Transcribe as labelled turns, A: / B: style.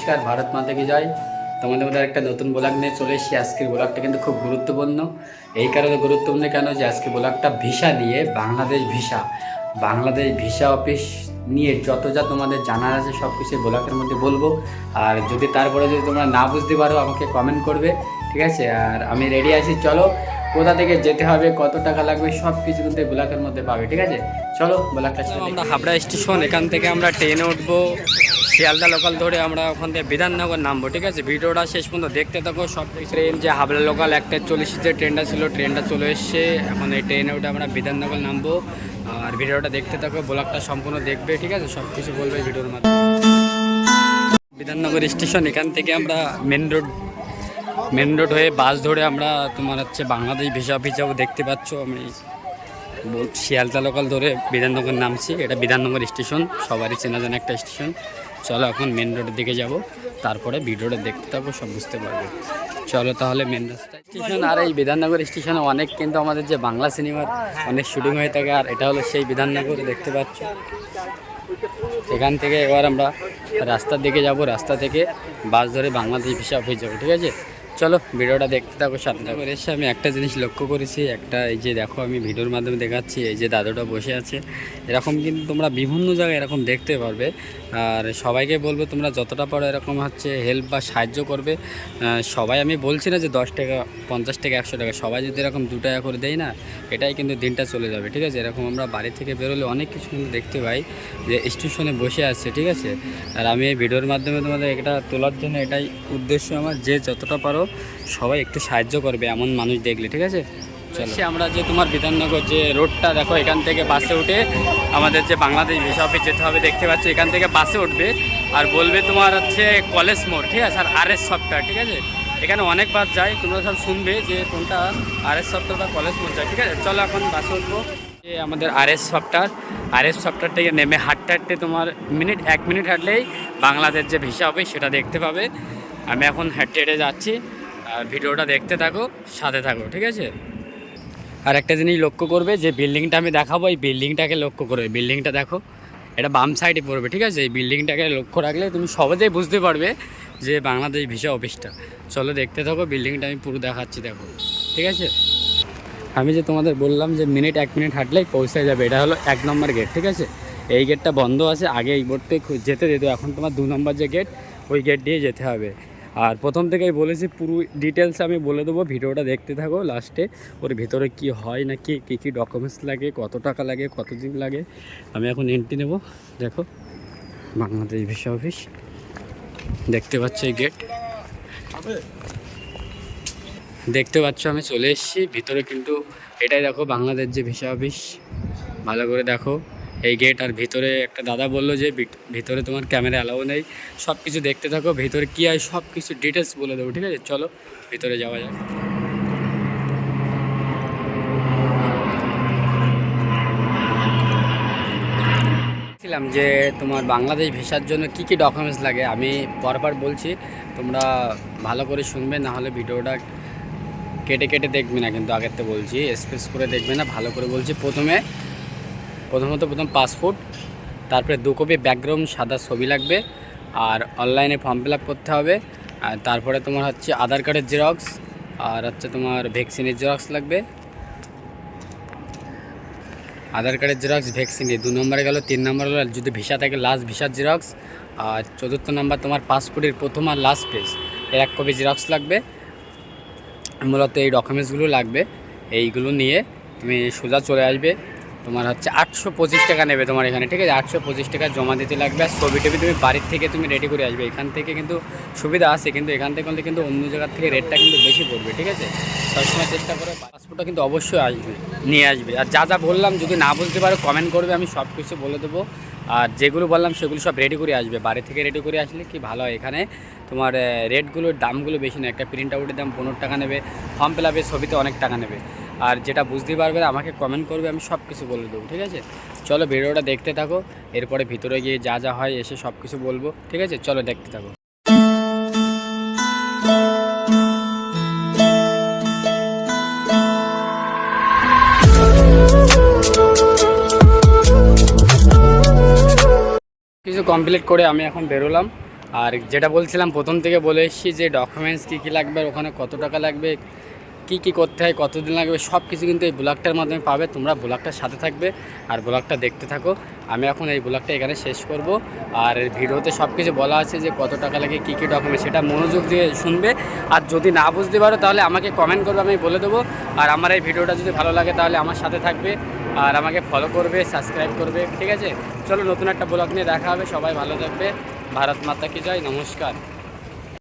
A: নমস্কার ভারত মাতা কি জয়। তোমাদের মধ্যে একটা নতুন ব্লগ নিয়ে চলে এসেছি। আজকের ব্লগটা কিন্তু খুব গুরুত্বপূর্ণ। এই কারণে গুরুত্বপূর্ণ কেন যে আজকে ব্লগটা ভিসা নিয়ে Bangladesh visa. Bangladesh visa office নিয়ে যত যা তোমাদের জানার আছে সব কিছু ব্লগের মধ্যে বলব। আর যদি তারপরে যদি তোমরা না বুঝতে পারো আমাকে কমেন্ট করবে ঠিক আছে? আর আমি রেডি আছি চলো। কোথা থেকে যেতে হবে কত টাকা লাগবে সব কিছু কিন্তু ব্লগের মধ্যে পাবে ঠিক আছে? চলো ব্লগটা আমরা হাবড়া স্টেশন এখান থেকে আমরা ট্রেনে উঠবো। শিয়ালদা লোকাল ধরে আমরা ওখান থেকে বিধাননগর নামবো, ঠিক আছে? ভিডিওটা শেষ পর্যন্ত দেখতে থাকো। সব ট্রেন যে হাবড়া লোকাল একটা চল্লিশ যে ট্রেনটা ছিল, ট্রেনটা চলে এসছে। এখন এই ট্রেনে ওটা আমরা বিধাননগর নামবো। আর ভিডিওটা দেখতে থাকো, ব্লগটা সম্পূর্ণ দেখবে, ঠিক আছে? সব কিছু বলবে ভিডিওর মাধ্যমে। বিধাননগর স্টেশন, এখান থেকে আমরা মেন রোড মেন রোড হয়ে বাস ধরে আমরা তোমার হচ্ছে বাংলাদেশ ভিসা যাব দেখতে পাচ্ছ। আমি শিয়ালদা লোকাল ধরে বিধাননগর নামছি। এটা বিধাননগর স্টেশন, সবারই চেনা জানা একটা স্টেশন। চলো এখন মেন রোডের দিকে যাব। তারপরে ভিডিওটা দেখতে থাকব, সব বুঝতে পারবে। চলো তাহলে মেন রাস্তা স্টেশন আর এই বিধাননগর স্টেশনে অনেক কিন্তু আমাদের যে বাংলা সিনেমার অনেক শুটিং হয়ে থাকে, আর এটা হলো সেই বিধাননগর, দেখতে পাচ্ছ? এখান থেকে এবার আমরা রাস্তার দিকে যাব। রাস্তা থেকে বাস ধরে বাংলাদেশ ভিসা অফিস যাব, ঠিক আছে? চলো ভিডিওটা দেখতে থাকো সাথে থাকো। এসে আমি একটা জিনিস লক্ষ্য করেছি, একটা এই যে দেখো আমি ভিডিওর মাধ্যমে দেখাচ্ছি, এই যে দাদুটা বসে আছে। এরকম কিন্তু তোমরা বিভিন্ন জায়গায় এরকম দেখতে পারবে। আর সবাইকে বলব তোমরা যতটা পারো এরকম হচ্ছে হেল্প বা সাহায্য করবে। সবাই আমি বলছি না যে দশ টাকা, পঞ্চাশ টাকা, একশো টাকা, সবাই যদি এরকম দু টাকা করে দেয় না, এটাই কিন্তু দিনটা চলে যাবে, ঠিক আছে? এরকম আমরা বাড়ি থেকে বেরোলে অনেক কিছু কিন্তু দেখতে পাই যে স্টেশনে বসে আছে, ঠিক আছে? আর আমি এই ভিডিওর মাধ্যমে তোমাদের এটা তোলার জন্য এটাই উদ্দেশ্য আমার, যে যতটা পারো সবাই একটু সাহায্য করবে এমন মানুষ দেখলে, ঠিক আছে? চলো। আমরা যে তোমার বিধাননগর যে রোডটা, দেখো, এখান থেকে বাসে উঠে আমাদের যে বাংলাদেশ ভিসা অফিস যেতে হবে, দেখতে পাচ্ছ, এখান থেকে বাসে উঠবে আর বলবে তোমার হচ্ছে কলেজ মোড়, ঠিক আছে, আর আর এস সফটওয়্যার ঠিক আছে? এখানে অনেক বাস যায়, তোমরা সব শুনবে যে কোনটা আর এস সফটওয়্যার বা কলেজ মোড় যায়, ঠিক আছে? চলো এখন বাসে উঠবো। যে আমাদের R S software R S software থেকে নেমে হাঁটতে হাঁটতে তোমার মিনিট, এক মিনিট হাঁটলেই বাংলাদেশ যে ভিসা অফিস, সেটা দেখতে পাবে। আমি এখন হেঁটে হেঁটে যাচ্ছি, আর ভিডিওটা দেখতে থাকো, সাথে থাকো, ঠিক আছে? আর একটা জিনিস লক্ষ্য করবে যে বিল্ডিংটা আমি দেখাবো, এই বিল্ডিংটাকে লক্ষ্য করবে। বিল্ডিংটা দেখো, এটা বাম সাইডে পড়বে, ঠিক আছে? এই বিল্ডিংটাকে লক্ষ্য রাখলে তুমি সহজেই বুঝতে পারবে যে বাংলাদেশ ভিসা অফিসটা। চলো দেখতে থাকো বিল্ডিংটা আমি পুরো দেখাচ্ছি, দেখো। ঠিক আছে? আমি যে তোমাদের বললাম যে মিনিট এক মিনিট হাঁটলেই পৌঁছে যাবে, এটা হলো এক নম্বর গেট ঠিক আছে? এই গেটটা বন্ধ আছে, আগে এই বোর্ডতে যেতে দিত, এখন তোমার দু নম্বর যে গেট ওই গেট দিয়ে যেতে হবে। আর প্রথম থেকেই বলেছি, পুরো ডিটেলস আমি বলে দেবো, ভিডিওটা দেখতে থাকো লাস্টে ওর ভিতরে কি হয় না কি, কী কী ডকুমেন্টস লাগে, কত টাকা লাগে, কত কতদিন লাগে, আমি এখন এন্ট্রি নেব। দেখো, বাংলাদেশ ভিসা অফিস দেখতে পাচ্ছ এই গেট দেখতে পাচ্ছ আমি চলে এসেছি, ভিতরে কিন্তু এটাই দেখো, বাংলাদেশ যে ভিসা অফিস ভালো করে দেখো। এই গেট আর ভিতরে একটা দাদা বলল যে ভিত- ভিতরে তোমার ক্যামেরা অ্যালাউ নেই। সব কিছু দেখতে থাকো, ভিতরে কী হয় সব কিছু ডিটেলস বলে দেবো, ঠিক আছে? চলো, ভিতরে যাওয়া যাক। ছিলাম যে, তোমার বাংলাদেশ ভিসার জন্য কি কি ডকুমেন্টস লাগে? আমি পরপর বলছি, তোমরা ভালো করে শুনবে, না হলে ভিডিওটা কেটে কেটে দেখবে না। কিন্তু আগের বলছি স্পেস করে দেখবে না, ভালো করে বলছি। প্রথমে প্রথমত প্রথম পাসপোর্ট তারপরে দু কপি ব্যাকগ্রাউন্ড সাদা ছবি লাগবে, আর অনলাইনে ফর্ম ফিল করতে হবে, আর তারপরে তোমার হচ্ছে আধার কার্ডের জেরক্স আর হচ্ছে তোমার ভ্যাকসিনের জেরক্স লাগবে। আধার কার্ডের জেরক্স ভ্যাকসিন দু নম্বরে গেল, তিন নম্বর যদি ভিসা থাকে লাস্ট ভিসার জেরক্স আর চতুর্থ নম্বর তোমার পাসপোর্টের প্রথম আর লাস্ট পেজ এর এক কপি জেরক্স লাগবে। মূলত এই ডকুমেন্টসগুলো লাগবে, এইগুলো নিয়ে তুমি সোজা চলে আসবে। তোমার হচ্ছে আটশো পঁচিশ টাকা নেবে তোমার এখানে, ঠিক আছে? আটশো পঁচিশ টাকা জমা দিতে লাগবে। আর ছবি টবি তুমি বাড়ির থেকে তুমি রেডি করে আসবে। এখান থেকে কিন্তু সুবিধা আছে, কিন্তু এখান থেকে করলে কিন্তু অন্য জায়গার থেকে রেটটা কিন্তু বেশি পড়বে, ঠিক আছে? সবসময় চেষ্টা করে পাসপোর্টটা কিন্তু অবশ্যই আসবে, নিয়ে আসবে। আর যা যা বললাম, যদি না বলতে পারো কমেন্ট করবে, আমি সব কিছু বলে দেবো। আর যেগুলো বললাম, সেগুলো সব রেডি করে আসবে। বাড়ি থেকে রেডি করে আসলে কি ভালো হয় এখানে? তোমার রেটগুলোর দামগুলো বেশি না একটা প্রিন্ট আউটের দাম পনেরো টাকা নেবে ফর্ম ফিল আপের ছবিতে অনেক টাকা নেবে। আর যেটা বুঝতে পারবে, আমাকে কমেন্ট করবে, আমি সব কিছু বলে দেবো, ঠিক আছে? চলো ভিডিওটা দেখতে থাকো, এরপরে ভিতরে গিয়ে যা যা হয় এসে সব কিছু বলব, ঠিক আছে? চলো দেখতে থাকো। কিছু কমপ্লিট করে আমি এখন বেরোলাম। আর যেটা বলছিলাম, প্রথম থেকে বলে এসেছি যে ডকুমেন্টস কী কী লাগবে ওখানে কত টাকা লাগবে কী কী করতে হয়, কতদিন লাগবে সব কিছু কিন্তু এই ব্লগটার মাধ্যমে পাবে। তোমরা ব্লগটার সাথে থাকবে আর ব্লগটা দেখতে থাকো। আমি এখন এই ব্লগটা এখানে শেষ করব। আর ভিডিওতে সব কিছু বলা আছে যে কত টাকা লাগে, কী কী ডকুমেন্ট সেটা মনোযোগ দিয়ে শুনবে। আর যদি না বুঝতে পারো, তাহলে আমাকে কমেন্ট করবে, আমি বলে দেবো। আর আমার এই ভিডিওটা যদি ভালো লাগে, তাহলে আমার সাথে থাকবে। আর আমাকে ফলো করবে সাবস্ক্রাইব করবে, ঠিক আছে? চলো নতুন একটা ব্লগ নিয়ে দেখা হবে। সবাই ভালো থাকবে। ভারত মাতা কি জয়, নমস্কার।